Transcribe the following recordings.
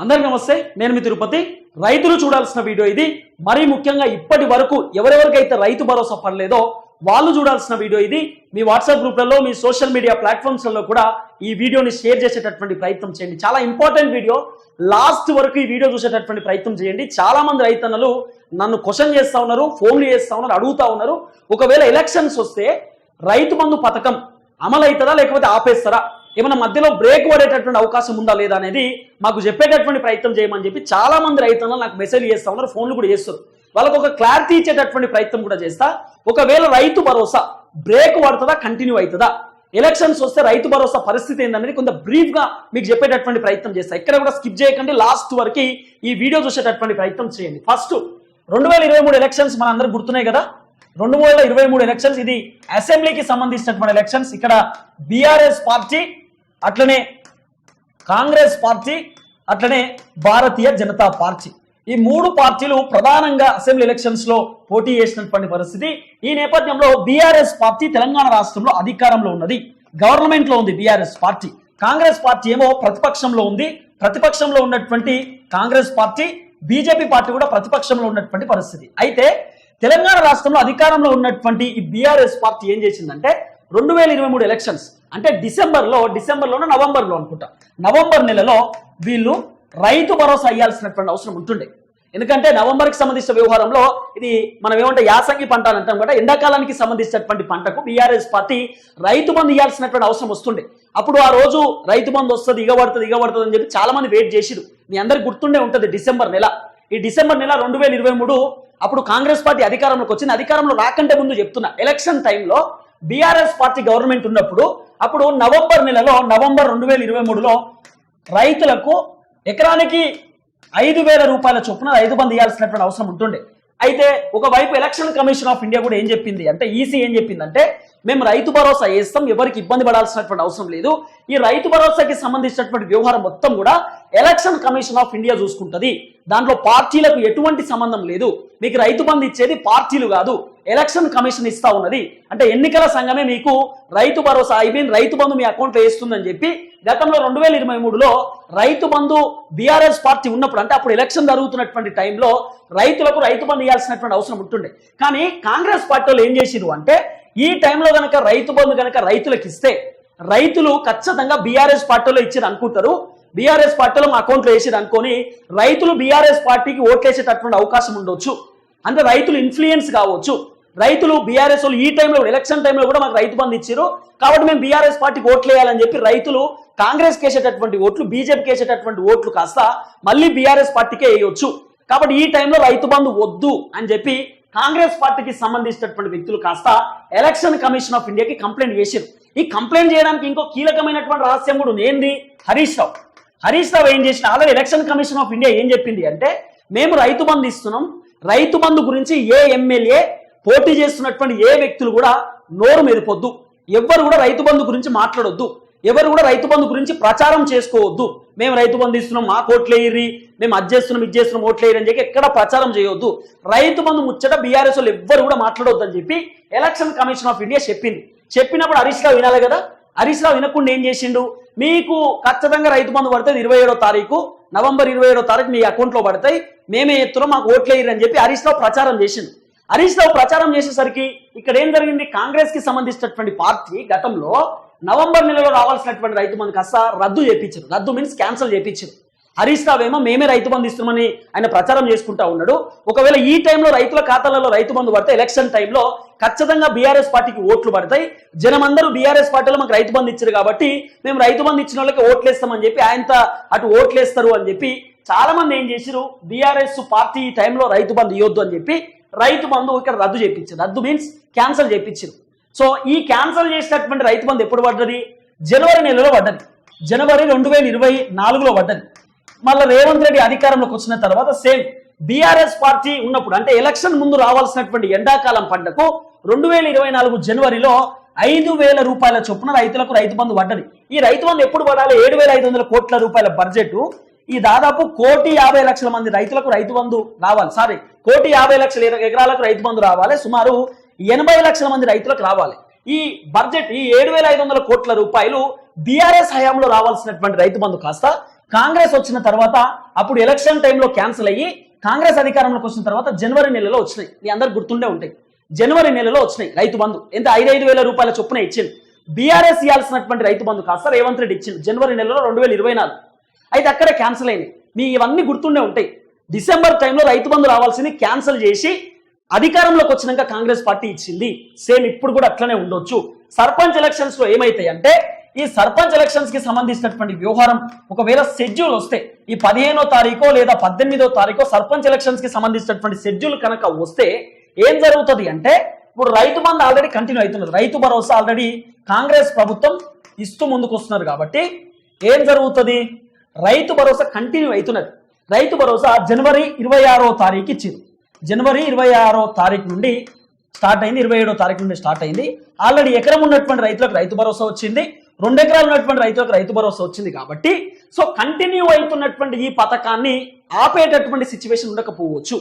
అందరికీ నమస్తే నేను మీ తిరుపతి. రైతులు చూడాల్సిన వీడియో ఇది. మరీ ముఖ్యంగా ఇప్పటి వరకు ఎవరెవరికైతే రైతు భరోసా పడలేదో వాళ్ళు చూడాల్సిన వీడియో ఇది. మీ వాట్సాప్ గ్రూప్లలో మీ సోషల్ మీడియా ప్లాట్ఫామ్స్లలో కూడా ఈ వీడియోని షేర్ చేసేటటువంటి ప్రయత్నం చేయండి. చాలా ఇంపార్టెంట్ వీడియో. లాస్ట్ వరకు ఈ వీడియో చూసేటటువంటి ప్రయత్నం చేయండి. చాలా మంది రైతన్నలు నన్ను క్వశ్చన్ చేస్తా ఉన్నారు ఫోన్లు చేస్తా ఉన్నారు అడుగుతా ఉన్నారు. ఒకవేళ ఎలక్షన్స్ వస్తే రైతు బంధు పథకం అమలు లేకపోతే ఆపేస్తారా? ఏమైనా మధ్యలో బ్రేక్ పడేటటువంటి అవకాశం ఉందా లేదా అనేది మాకు చెప్పేటటువంటి ప్రయత్నం చేయమని చెప్పి చాలా మంది రైతులు నాకు మెసేజ్ చేస్తా ఉన్నారు ఫోన్లు కూడా చేస్తారు. వాళ్ళకు ఒక క్లారిటీ ఇచ్చేటటువంటి ప్రయత్నం కూడా చేస్తా. ఒకవేళ రైతు భరోసా బ్రేక్ పడుతుందా కంటిన్యూ అవుతుందా? ఎలక్షన్స్ వస్తే రైతు భరోసా పరిస్థితి ఏందనేది కొంత బ్రీఫ్గా మీకు చెప్పేటటువంటి ప్రయత్నం చేస్తా. ఇక్కడ కూడా స్కిప్ చేయకండి లాస్ట్ వరకు ఈ వీడియో చూసేటటువంటి ప్రయత్నం చేయండి. ఫస్ట్ రెండు వేల ఇరవై మూడు ఎలక్షన్స్ మన అందరికి గుర్తున్నాయి కదా? రెండు వేల ఇరవై మూడు ఎలక్షన్స్ ఇది అసెంబ్లీకి సంబంధించినటువంటి ఎలక్షన్స్. ఇక్కడ బీఆర్ఎస్ పార్టీ అట్లనే కాంగ్రెస్ పార్టీ అట్లనే భారతీయ జనతా పార్టీ. ఈ మూడు పార్టీలు ప్రధానంగా అసెంబ్లీ ఎలక్షన్స్లో పోటీ చేసినటువంటి పరిస్థితి. ఈ నేపథ్యంలో బీఆర్ఎస్ పార్టీ తెలంగాణ రాష్ట్రంలో అధికారంలో ఉన్నది. గవర్నమెంట్లో ఉంది బీఆర్ఎస్ పార్టీ. కాంగ్రెస్ పార్టీ ఏమో ప్రతిపక్షంలో ఉంది. ప్రతిపక్షంలో ఉన్నటువంటి కాంగ్రెస్ పార్టీ బీజేపీ పార్టీ కూడా ప్రతిపక్షంలో ఉన్నటువంటి పరిస్థితి. అయితే తెలంగాణ రాష్ట్రంలో అధికారంలో ఉన్నటువంటి ఈ బీఆర్ఎస్ పార్టీ ఏం చేసిందంటే రెండు వేల ఇరవై మూడు ఎలక్షన్స్ అంటే డిసెంబర్లో డిసెంబర్లోనో నవంబర్లో అనుకుంటా. నవంబర్ నెలలో వీళ్ళు రైతు భరోసా అయ్యాల్సినటువంటి అవసరం ఉంటుండే. ఎందుకంటే నవంబర్కి సంబంధించిన వ్యవహారంలో ఇది మనం ఏమంటే యాసంగి పంట అని అంటాం కూడా ఎండాకాలానికి సంబంధించినటువంటి పంటకు బీఆర్ఎస్ పార్టీ రైతు బంధు ఇవ్వాల్సినటువంటి అవసరం వస్తుండే. అప్పుడు ఆ రోజు రైతు బంధు వస్తుంది ఇగబడుతుంది ఇగబడుతుంది అని చెప్పి చాలా మంది వెయిట్ చేసిరు మీ అందరికి గుర్తుండే ఉంటుంది డిసెంబర్ నెల. ఈ డిసెంబర్ నెల రెండు వేల ఇరవై మూడు అప్పుడు కాంగ్రెస్ పార్టీ అధికారంలోకి వచ్చింది. అధికారంలో రాకంటే ముందు చెప్తున్నా ఎలక్షన్ టైంలో బీఆర్ఎస్ పార్టీ గవర్నమెంట్ ఉన్నప్పుడు అప్పుడు నవంబర్ నెలలో నవంబర్ రెండు వేల ఇరవై మూడులో రైతులకు ఎకరానికి ఐదు వేల రూపాయల చొప్పున ఐదు మంది ఇవ్వాల్సినటువంటి అవసరం ఉంటుండే. అయితే ఒకవైపు ఎలక్షన్ కమిషన్ ఆఫ్ ఇండియా కూడా ఏం చెప్పింది అంటే ఈసీ ఏం చెప్పిందంటే మేము రైతు భరోసా వేస్తాం ఎవరికి ఇబ్బంది పడాల్సినటువంటి అవసరం లేదు. ఈ రైతు భరోసాకి సంబంధించినటువంటి వ్యవహారం మొత్తం కూడా ఎలక్షన్ కమిషన్ ఆఫ్ ఇండియా చూసుకుంటుంది. దాంట్లో పార్టీలకు ఎటువంటి సంబంధం లేదు. మీకు రైతు బంధు ఇచ్చేది పార్టీలు కాదు. ఎలక్షన్ కమిషన్ ఇస్తా ఉన్నది. అంటే ఎన్నికల సంఘమే మీకు రైతు భరోసా ఐ మీన్ రైతు బంధు మీ అకౌంట్లో వేస్తుందని చెప్పి గతంలో రెండు వేల ఇరవై మూడులో రైతు బంధు బీఆర్ఎస్ పార్టీ ఉన్నప్పుడు అంటే అప్పుడు ఎలక్షన్ జరుగుతున్నటువంటి టైంలో రైతులకు రైతు బంధు ఇవ్వాల్సినటువంటి అవసరం ఉంటుండే. కానీ కాంగ్రెస్ పార్టీ ఏం చేసిరు అంటే ఈ టైంలో కనుక రైతు బంధు కనుక రైతులకు ఇస్తే రైతులు ఖచ్చితంగా బీఆర్ఎస్ పార్టీలో ఇచ్చారు అనుకుంటారు. బీఆర్ఎస్ పార్టీలో మా అకౌంట్లో వేసేది అనుకొని రైతులు బీఆర్ఎస్ పార్టీకి ఓట్లేసేటటువంటి అవకాశం ఉండొచ్చు. అంటే రైతులు ఇన్ఫ్లుయెన్స్ కావచ్చు. రైతులు బీఆర్ఎస్ వాళ్ళు ఈ టైంలో ఎలక్షన్ టైంలో కూడా మాకు రైతు బంధు ఇచ్చారు కాబట్టి మేము బీఆర్ఎస్ పార్టీకి ఓట్లు వేయాలని చెప్పి రైతులు కాంగ్రెస్ కేసేటటువంటి ఓట్లు బీజేపీకి వేసేటటువంటి ఓట్లు కాస్త మళ్ళీ బీఆర్ఎస్ పార్టీకే వేయొచ్చు. కాబట్టి ఈ టైంలో రైతు బంధు వద్దు అని చెప్పి కాంగ్రెస్ పార్టీకి సంబంధించినటువంటి వ్యక్తులు కాస్త ఎలక్షన్ కమిషన్ ఆఫ్ ఇండియాకి కంప్లైంట్ చేశారు ఈ కంప్లైంట్ చేయడానికి ఇంకో కీలకమైనటువంటి రహస్యం కూడా ఉంది. ఏంది? హరీష్ రావు. హరీష్ రావు ఏం చేసిన already election commission of India ఏం చెప్పింది అంటే మేము రైతు బంధు ఇస్తున్నాం. రైతు బంధు గురించి ఏ ఎమ్మెల్యే పోటీ చేస్తున్నటువంటి ఏ వ్యక్తులు కూడా నోరు మెరిపోద్దు ఎవ్వరు కూడా రైతు బంధు గురించి మాట్లాడొద్దు. ఎవరు కూడా రైతు బంధు గురించి ప్రచారం చేసుకోవద్దు. మేము రైతు బంధు ఇస్తున్నాం మాకు కోట్లేయరి మేము అది చేస్తున్నాం ఇది చేస్తున్నాం ఓట్లేయరి అని చెప్పి ఎక్కడ ప్రచారం చేయొద్దు. రైతు బంధు ముచ్చట బీఆర్ఎస్ వాళ్ళు ఎవ్వరు కూడా మాట్లాడొద్దు అని చెప్పి ఎలక్షన్ కమిషన్ ఆఫ్ ఇండియా చెప్పింది. చెప్పినప్పుడు హరీష్ రావు వినాలి కదా? హరీష్ రావు వినకుండా ఏం చేసిండు? మీకు ఖచ్చితంగా రైతు బంధు పడుతుంది ఇరవై ఏడో తారీఖు నవంబర్ ఇరవై ఏడో తారీఖు మీ అకౌంట్లో పడతాయి. మేమే ఎత్తున్నాం మాకు ఓట్లేయరు అని చెప్పి హరీష్ రావు ప్రచారం చేసిండు. హరీష్ రావు ప్రచారం చేసేసరికి ఇక్కడ ఏం జరిగింది? కాంగ్రెస్కి సంబంధించినటువంటి పార్టీ గతంలో నవంబర్ నెలలో రావాల్సినటువంటి రైతు బంధు కాస్త రద్దు చేపించారు రద్దు మీన్స్ క్యాన్సిల్ చేపించారు హరీష్ రావు ఏమో మేమే రైతు బంధు ఇస్తున్నామని ఆయన ప్రచారం చేసుకుంటా ఉన్నాడు. ఒకవేళ ఈ టైంలో రైతుల ఖాతాలలో రైతు బంధు పడితే ఎలక్షన్ టైంలో ఖచ్చితంగా బీఆర్ఎస్ పార్టీకి ఓట్లు పడతాయి. జనమందరూ బీఆర్ఎస్ పార్టీలో మాకు రైతు బంధు ఇచ్చారు కాబట్టి మేము రైతు బంధు ఇచ్చిన వాళ్ళకి ఓట్లేస్తామని చెప్పి ఆయనతో అటు ఓట్లేస్తారు అని చెప్పి చాలా మంది ఏం చేసిరు బీఆర్ఎస్ పార్టీ ఈ టైంలో రైతు బంధు ఇవ్వద్దు అని చెప్పి రైతు బంధు ఇక్కడ రద్దు చేయించారు రద్దు మీన్స్ క్యాన్సిల్ చేయించారు సో ఈ క్యాన్సిల్ చేసినటువంటి రైతు బంధు ఎప్పుడు పడ్డది? జనవరి నెలలో పడ్డది. జనవరి రెండు వేల ఇరవై నాలుగులో పడ్డది. మళ్ళీ రేవంత్ రెడ్డి అధికారంలోకి వచ్చిన తర్వాత సేమ్ బీఆర్ఎస్ పార్టీ ఉన్నప్పుడు అంటే ఎలక్షన్ ముందు రావాల్సినటువంటి ఎండాకాలం పంటకు రెండు వేల ఇరవై నాలుగు జనవరిలో ఐదు వేల రూపాయల చొప్పున రైతులకు రైతు బంధు పడ్డది. ఈ రైతు బంధు ఎప్పుడు పడాలి? ఏడు వేల ఐదు వందల కోట్ల రూపాయల బడ్జెట్ ఈ దాదాపు కోటి యాభై లక్షల మంది రైతులకు రైతు బంధు రావాలి. సారీ కోటి యాభై లక్షల ఎకరాలకు రైతు బంధు రావాలి. సుమారు ఎనభై లక్షల మంది రైతులకు రావాలి. ఈ బడ్జెట్ ఈ ఏడు వేల ఐదు వందల కోట్ల రూపాయలు బీఆర్ఎస్ హయాంలో రావాల్సినటువంటి రైతు బంధు కాస్త కాంగ్రెస్ వచ్చిన తర్వాత అప్పుడు ఎలక్షన్ టైంలో క్యాన్సిల్ అయ్యి కాంగ్రెస్ అధికారంలోకి వచ్చిన తర్వాత జనవరి నెలలో వచ్చినాయి. మీ అందరు గుర్తుండే ఉంటాయి. జనవరి నెలలో వచ్చినాయి రైతు బంధు. ఎంత? ఐదు ఐదు వేల రూపాయల చొప్పున ఇచ్చింది. బీఆర్ఎస్ ఇవ్వాల్సినటువంటి రైతు బంధు కాస్త రేవంత్ రెడ్డి ఇచ్చింది. జనవరి నెలలో రెండు వేల ఇరవై నాలుగు. అయితే అక్కడే క్యాన్సిల్ అయింది. మీ ఇవన్నీ గుర్తుండే ఉంటాయి. డిసెంబర్ టైంలో రైతు బంధు రావాల్సింది క్యాన్సిల్ చేసి అధికారంలోకి వచ్చినాక కాంగ్రెస్ పార్టీ ఇచ్చింది. సేమ్ ఇప్పుడు కూడా అట్లనే ఉండొచ్చు. సర్పంచ్ ఎలక్షన్స్లో ఏమైతాయి అంటే ఈ సర్పంచ్ ఎలక్షన్స్కి సంబంధించినటువంటి వ్యవహారం ఒకవేళ షెడ్యూల్ వస్తే ఈ పదిహేనో తారీఖో లేదా పద్దెనిమిదో తారీఖో సర్పంచ్ ఎలక్షన్స్కి సంబంధించినటువంటి షెడ్యూల్ కనుక వస్తే ఏం జరుగుతుంది అంటే ఇప్పుడు రైతు బంధు ఆల్రెడీ కంటిన్యూ అవుతున్నది. రైతు భరోసా ఆల్రెడీ కాంగ్రెస్ ప్రభుత్వం ఇస్తూ ముందుకు వస్తున్నారు కాబట్టి ఏం జరుగుతుంది? రైతు భరోసా కంటిన్యూ అవుతున్నది. రైతు భరోసా జనవరి ఇరవై ఆరో తారీఖు ఇచ్చింది. జనవరి ఇరవై ఆరో తారీఖు నుండి స్టార్ట్ అయింది ఇరవై ఏడో తారీఖు నుండి స్టార్ట్ అయింది. ఆల్రెడీ ఎకరం ఉన్నటువంటి రైతులకు రైతు భరోసా వచ్చింది. రెండు ఎకరాలు ఉన్నటువంటి రైతులకు రైతు భరోసా వచ్చింది కాబట్టి సో కంటిన్యూ అవుతున్నటువంటి ఈ పథకాన్ని ఆపేటటువంటి సిచ్యువేషన్ ఉండకపోవచ్చు.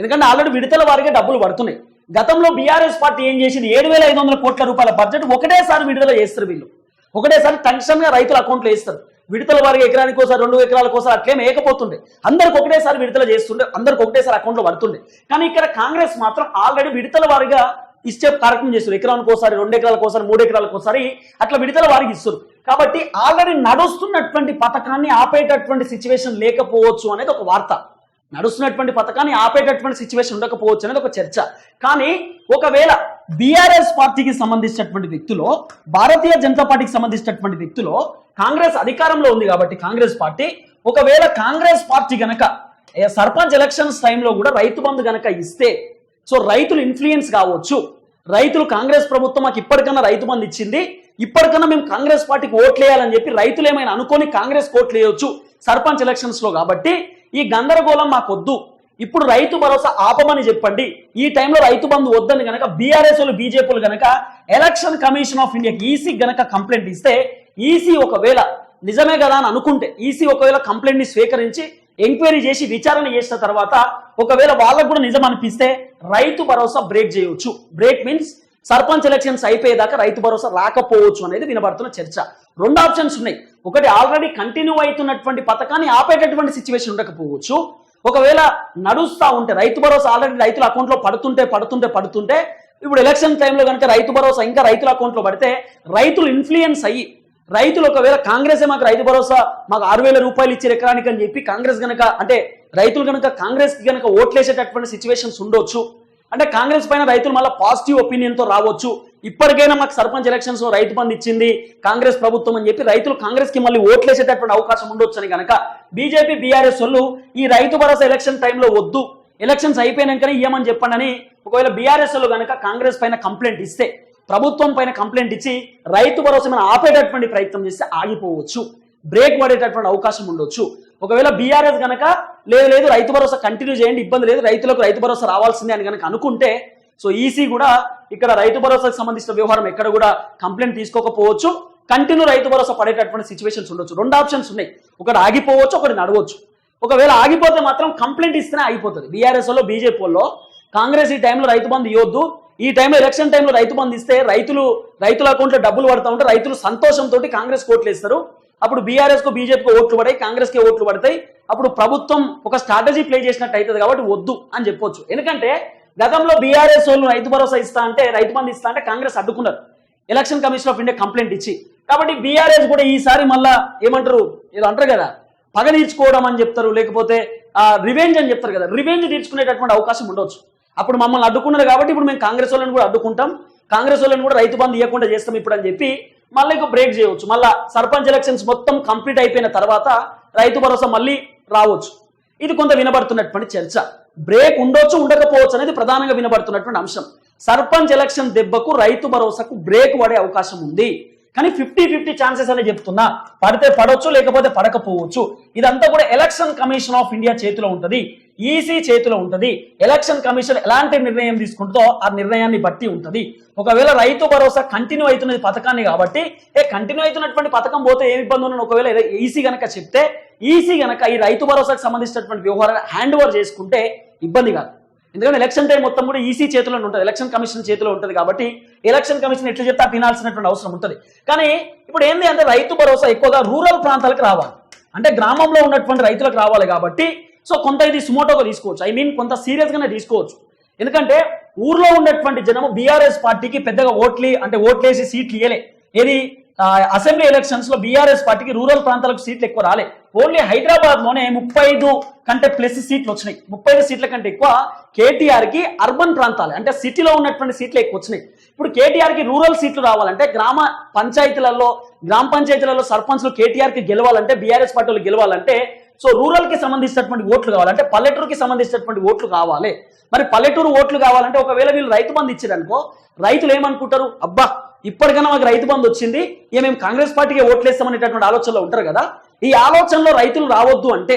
ఎందుకంటే ఆల్రెడీ విడతల వారిగా డబ్బులు పడుతున్నాయి. గతంలో బీఆర్ఎస్ పార్టీ ఏం చేసింది? ఏడు వేల ఐదు వందల కోట్ల రూపాయల బడ్జెట్ ఒకటేసారి విడుదల చేస్తారు వీళ్ళు. ఒకటేసారి టెన్షన్గా రైతుల అకౌంట్లో వేస్తారు. విడతల వారికి ఎకరానికి ఒకసారి రెండు ఎకరాలకు ఒకసారి అట్లేం వేయకపోతుండే అందరికి ఒకటేసారి విడుదల చేస్తుండే అందరికి ఒకటేసారి అకౌంట్లో పడుతుండే. కానీ ఇక్కడ కాంగ్రెస్ మాత్రం ఆల్రెడీ విడతల వారిగా ఇచ్చే కార్యక్రమం చేస్తారు ఎకరానికి ఒకసారి రెండు ఎకరాలకు ఒకసారి మూడు ఎకరాలకు ఒకసారి అట్లా విడతల వారికి ఇస్తారు కాబట్టి ఆల్రెడీ నడుస్తున్నటువంటి పథకాన్ని ఆపేటటువంటి సిచ్యువేషన్ లేకపోవచ్చు అనేది ఒక వార్త. నడుస్తున్నటువంటి పథకాన్ని ఆపేటటువంటి సిచ్యువేషన్ ఉండకపోవచ్చు అనేది ఒక చర్చ. కానీ ఒకవేళ బీఆర్ఎస్ పార్టీకి సంబంధించినటువంటి వ్యక్తులో భారతీయ జనతా పార్టీకి సంబంధించినటువంటి వ్యక్తులో కాంగ్రెస్ అధికారంలో ఉంది కాబట్టి కాంగ్రెస్ పార్టీ. ఒకవేళ కాంగ్రెస్ పార్టీ గనక సర్పంచ్ ఎలక్షన్స్ టైంలో కూడా రైతు బంధు గనక ఇస్తే సో రైతులు ఇన్ఫ్లుయెన్స్ కావచ్చు. రైతులు కాంగ్రెస్ ప్రభుత్వం మాకు ఇప్పటికన్నా రైతు బంధు ఇచ్చింది. ఇప్పటికన్నా మేము కాంగ్రెస్ పార్టీకి ఓట్లు వేయాలని చెప్పి రైతులు ఏమైనా అనుకొని కాంగ్రెస్ ఓట్లు వేయొచ్చు సర్పంచ్ ఎలక్షన్స్లో కాబట్టి ఈ గందరగోళం మాకొద్దు. ఇప్పుడు రైతు భరోసా ఆపమని చెప్పండి. ఈ టైంలో రైతు బంధు వద్దని గనక బీఆర్ఎస్ వాళ్ళు బీజేపీలు గనక ఎలక్షన్ కమిషన్ ఆఫ్ ఇండియాకి ఈసీ గనక కంప్లైంట్ ఇస్తే ఈసీ ఒకవేళ నిజమే కదా అని అనుకుంటే ఈసీ ఒకవేళ కంప్లైంట్ని స్వీకరించి ఎంక్వైరీ చేసి విచారణ చేసిన తర్వాత ఒకవేళ వాళ్ళకు కూడా నిజం అనిపిస్తే రైతు భరోసా బ్రేక్ చేయవచ్చు బ్రేక్ మీన్స్ సర్పంచ్ ఎలక్షన్స్ అయిపోయేదాకా రైతు భరోసా రాకపోవచ్చు అనేది వినబడుతున్న చర్చ. రెండు ఆప్షన్స్ ఉన్నాయి. ఒకటి ఆల్రెడీ కంటిన్యూ అవుతున్నటువంటి పథకాన్ని ఆపేటటువంటి సిచ్యువేషన్ ఉండకపోవచ్చు. ఒకవేళ నడుస్తూ ఉంటే రైతు భరోసా ఆల్రెడీ రైతుల అకౌంట్లో పడుతుంటే పడుతుంటే పడుతుంటే ఇప్పుడు ఎలక్షన్ టైంలో కనుక రైతు భరోసా ఇంకా రైతుల అకౌంట్లో పడితే రైతులు ఇన్ఫ్లుయెన్స్ అయ్యి రైతులు ఒకవేళ కాంగ్రెసే మాకు రైతు భరోసా మాకు ఆరు వేల రూపాయలు ఇచ్చే ఎకరానికి అని చెప్పి కాంగ్రెస్ గనక అంటే రైతులు గనక కాంగ్రెస్ కనుక ఓట్లేసేటటువంటి సిచ్యువేషన్స్ ఉండొచ్చు. అంటే కాంగ్రెస్ పైన రైతులు మళ్ళీ పాజిటివ్ ఒపీనియన్తో రావచ్చు. ఇప్పటికైనా మాకు సర్పంచ్ ఎలక్షన్స్ రైతు బంధు ఇచ్చింది కాంగ్రెస్ ప్రభుత్వం అని చెప్పి రైతులు కాంగ్రెస్కి మళ్ళీ ఓట్లేసేటటువంటి అవకాశం ఉండొచ్చు అని కనుక బీజేపీ బీఆర్ఎస్ వాళ్ళు ఈ రైతు భరోసా ఎలక్షన్ టైంలో వద్దు. ఎలక్షన్స్ అయిపోయినాకనే ఇయ్యమని చెప్పండి అని ఒకవేళ బీఆర్ఎస్ వాళ్ళు కనుక కాంగ్రెస్ పైన కంప్లైంట్ ఇస్తే ప్రభుత్వం పైన కంప్లైంట్ ఇచ్చి రైతు భరోసా మీద ఆపేటటువంటి ప్రయత్నం చేస్తే ఆగిపోవచ్చు. బ్రేక్ పడేటటువంటి అవకాశం ఉండొచ్చు. ఒకవేళ బీఆర్ఎస్ గనక లేదు లేదు రైతు భరోసా కంటిన్యూ చేయండి ఇబ్బంది లేదు రైతులకు రైతు భరోసా రావాల్సిందే అని కనుక అనుకుంటే సో ఈసీ కూడా ఇక్కడ రైతు భరోసాకు సంబంధించిన వ్యవహారం ఎక్కడ కూడా కంప్లైంట్ తీసుకోకపోవచ్చు. కంటిన్యూ రైతు భరోసా పడేటటువంటి సిచ్యువేషన్స్ ఉండొచ్చు. రెండు ఆప్షన్స్ ఉన్నాయి. ఒకటి ఆగిపోవచ్చు ఒకటి నడవచ్చు ఒకవేళ ఆగిపోతే మాత్రం కంప్లైంట్ ఇస్తేనే ఆగిపోతుంది బీఆర్ఎస్లో బీజేపీ వాళ్ళు కాంగ్రెస్ ఈ టైంలో రైతు బంధు ఇవ్వద్దు ఈ టైంలో ఎలక్షన్ టైంలో రైతు బంధు ఇస్తే రైతులు రైతుల అకౌంట్లో డబ్బులు పడతా ఉంటే రైతులు సంతోషంతో కాంగ్రెస్ కోట్లు వేస్తారు. అప్పుడు బీఆర్ఎస్కు బీజేపీకి ఓట్లు పడాయి కాంగ్రెస్కి ఓట్లు పడతాయి అప్పుడు ప్రభుత్వం ఒక స్ట్రాటజీ ప్లే చేసినట్టు అవుతుంది కాబట్టి వద్దు అని చెప్పొచ్చు. ఎందుకంటే గతంలో బీఆర్ఎస్ వాళ్ళు రైతు భరోసా ఇస్తా అంటే రైతు బంధు ఇస్తా అంటే కాంగ్రెస్ అడ్డుకున్నారు. Election commission of India complaint ఇచ్చి. కాబట్టి బీఆర్ఎస్ కూడా ఈసారి మళ్ళా ఏమంటారు ఏదో అంటారు కదా పగ తీర్చుకోవడం అని చెప్తారు. లేకపోతే రివెంజ్ అని చెప్తారు కదా. రివెంజ్ తీర్చుకునేటటువంటి అవకాశం ఉండొచ్చు. అప్పుడు మమ్మల్ని అడ్డుకున్నారు కాబట్టి ఇప్పుడు మేము కాంగ్రెస్ వాళ్ళని కూడా అడ్డుకుంటాం. కాంగ్రెస్ వాళ్ళని కూడా రైతు బంధు ఇవ్వకుండా చేస్తాం ఇప్పుడు అని చెప్పి మళ్ళీ ఇంకో బ్రేక్ చేయవచ్చు మళ్ళా సర్పంచ్ ఎలక్షన్స్ మొత్తం కంప్లీట్ అయిపోయిన తర్వాత రైతు భరోసా మళ్ళీ రావచ్చు. ఇది కొంత వినబడుతున్నటువంటి చర్చ. బ్రేక్ ఉండొచ్చు ఉండకపోవచ్చు అనేది ప్రధానంగా వినబడుతున్నటువంటి అంశం. సర్పంచ్ ఎలక్షన్ దెబ్బకు రైతు భరోసాకు బ్రేక్ పడే అవకాశం ఉంది. కానీ ఫిఫ్టీ ఫిఫ్టీ ఛాన్సెస్ అని చెప్తున్నా. పడితే పడవచ్చు లేకపోతే పడకపోవచ్చు. ఇదంతా కూడా ఎలక్షన్ కమిషన్ ఆఫ్ ఇండియా చేతిలో ఉంటది. ఈసీ చేతిలో ఉంటది. ఎలక్షన్ కమిషన్ ఎలాంటి నిర్ణయం తీసుకుంటుందో ఆ నిర్ణయాన్ని బట్టి ఉంటది. ఒకవేళ రైతు భరోసా కంటిన్యూ అవుతున్నది పథకాన్ని కాబట్టి ఏ కంటిన్యూ అవుతున్నటువంటి పథకం పోతే ఏమి ఇబ్బంది ఉందని ఒకవేళ ఈసీ గనక చెప్తే ఈసీ గనక ఈ రైతు భరోసాకు సంబంధించినటువంటి వ్యవహారాన్ని హ్యాండ్ ఓవర్ చేసుకుంటే ఇబ్బంది కాదు. ఎందుకంటే ఎలక్షన్ టైం మొత్తం కూడా ఈసీ చేతిలో ఉంటుంది ఎలక్షన్ కమిషన్ చేతిలో ఉంటుంది కాబట్టి ఎలక్షన్ కమిషన్ ఎట్లా చెప్తా తినాల్సినటువంటి అవసరం ఉంటుంది. కానీ ఇప్పుడు ఏంది అంటే రైతు భరోసా ఎక్కువగా రూరల్ ప్రాంతాలకు రావాలి. అంటే గ్రామంలో ఉన్నటువంటి రైతులకు రావాలి కాబట్టి సో కొంత ఇది సుమోటోగా తీసుకోవచ్చు. ఐ మీన్ కొంత సీరియస్గానే తీసుకోవచ్చు. ఎందుకంటే ఊర్లో ఉన్నటువంటి జనము బీఆర్ఎస్ పార్టీకి పెద్దగా ఓట్లే అంటే ఓట్లేసి సీట్లు ఇయ్యలే. ఏది? అసెంబ్లీ ఎలక్షన్స్లో బీఆర్ఎస్ పార్టీకి రూరల్ ప్రాంతాలకు సీట్లు ఎక్కువ రాలే. ఓన్లీ హైదరాబాద్లోనే ముప్పై ఐదు కంటే ప్లస్ సీట్లు వచ్చినాయి. ముప్పై ఐదు సీట్ల కంటే ఎక్కువ కేటీఆర్కి అర్బన్ ప్రాంతాలు. అంటే సిటీలో ఉన్నటువంటి సీట్లు ఎక్కువ వచ్చినాయి. ఇప్పుడు కేటీఆర్కి రూరల్ సీట్లు రావాలంటే గ్రామ పంచాయతీలలో గ్రామ పంచాయతీలలో సర్పంచ్లు కేటీఆర్కి గెలవాలంటే బీఆర్ఎస్ పార్టీలు గెలవాలంటే సో రూరల్కి సంబంధించినటువంటి ఓట్లు కావాలంటే పల్లెటూరుకి సంబంధించినటువంటి ఓట్లు కావాలి. మరి పల్లెటూరు ఓట్లు కావాలంటే ఒకవేళ వీళ్ళు రైతు బంధు ఇచ్చారనుకో రైతులు ఏమనుకుంటారు? అబ్బా ఇప్పటికైనా మాకు రైతు బంధు వచ్చింది ఇక మేము కాంగ్రెస్ పార్టీకి ఓట్లేస్తామనేటటువంటి ఆలోచనలో ఉంటారు కదా ఈ ఆలోచనలో రైతులు రావద్దు అంటే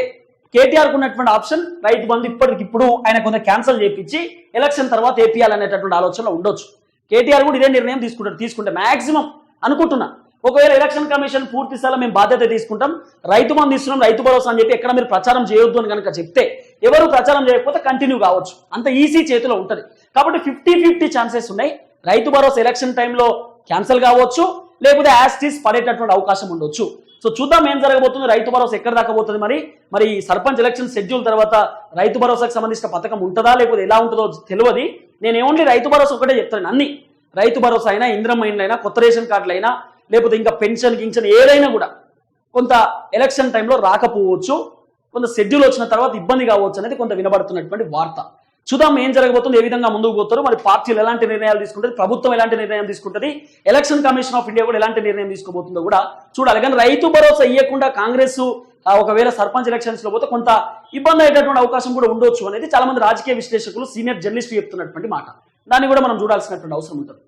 కేటీఆర్ ఉన్నటువంటి ఆప్షన్ రైతు బంధు ఇప్పటికిప్పుడు ఆయన కొంత క్యాన్సిల్ చేయించి ఎలక్షన్ తర్వాత ఏపీయాలనేటటువంటి ఆలోచనలో ఉండొచ్చు. కేటీఆర్ కూడా ఇదే నిర్ణయం తీసుకుంటారు తీసుకుంటే మాక్సిమం అనుకుంటున్నా. ఒకవేళ ఎలక్షన్ కమిషన్ పూర్తి స్థాయిలో మేము బాధ్యత తీసుకుంటాం రైతు బంధు ఇస్తున్నాం రైతు భరోసా అని చెప్పి ఎక్కడ మీరు ప్రచారం చేయొద్దు అని కనుక చెప్తే ఎవరు ప్రచారం చేయకపోతే కంటిన్యూ కావచ్చు. అంత ఈజీ చేతిలో ఉంటుంది. కాబట్టి ఫిఫ్టీ ఫిఫ్టీ ఛాన్సెస్ ఉన్నాయి. రైతు భరోసా ఎలక్షన్ టైంలో క్యాన్సిల్ కావచ్చు లేకపోతే యాస్టిస్ పడేటటువంటి అవకాశం ఉండొచ్చు. సో చూద్దాం ఏం జరగబోతుంది రైతు భరోసా ఎక్కడ దాకా పోతుంది మరి? మరి ఈ సర్పంచ్ ఎలక్షన్ షెడ్యూల్ తర్వాత రైతు భరోసాకు సంబంధించిన పథకం ఉంటుందా లేకపోతే ఎలా ఉంటుందో తెలియదు. నేను ఓన్లీ రైతు భరోసా ఒకటే చెప్తాను అన్ని. రైతు భరోసా అయినా ఇంద్రమ్మ అయినా కొత్త రేషన్ కార్డులైనా లేకపోతే ఇంకా పెన్షన్ గింషన్ ఏదైనా కూడా కొంత ఎలక్షన్ టైంలో రాకపోవచ్చు కొంత షెడ్యూల్ వచ్చిన తర్వాత ఇబ్బంది కావచ్చు అనేది కొంత వినబడుతున్నటువంటి వార్త. చూద్దాం ఏం జరగబోతుంది ఏ విధంగా ముందుకు పోతారు మరి పార్టీలు ఎలాంటి నిర్ణయాలు తీసుకుంటుంది ప్రభుత్వం ఎలాంటి నిర్ణయం తీసుకుంటుంది ఎలక్షన్ కమిషన్ ఆఫ్ ఇండియా కూడా ఎలాంటి నిర్ణయం తీసుకోబోతుందో కూడా చూడాలి. కానీ రైతు భరోసా ఇవ్వకుండా కాంగ్రెస్ ఒకవేళ సర్పంచ్ ఎలక్షన్స్లో పోతే కొంత ఇబ్బంది అయ్యేటటువంటి అవకాశం కూడా ఉండొచ్చు అనేది చాలా మంది రాజకీయ విశ్లేషకులు సీనియర్ జర్నలిస్టులు చెప్తున్నటువంటి మాట. దాన్ని కూడా మనం చూడాల్సినటువంటి అవసరం ఉంటుంది.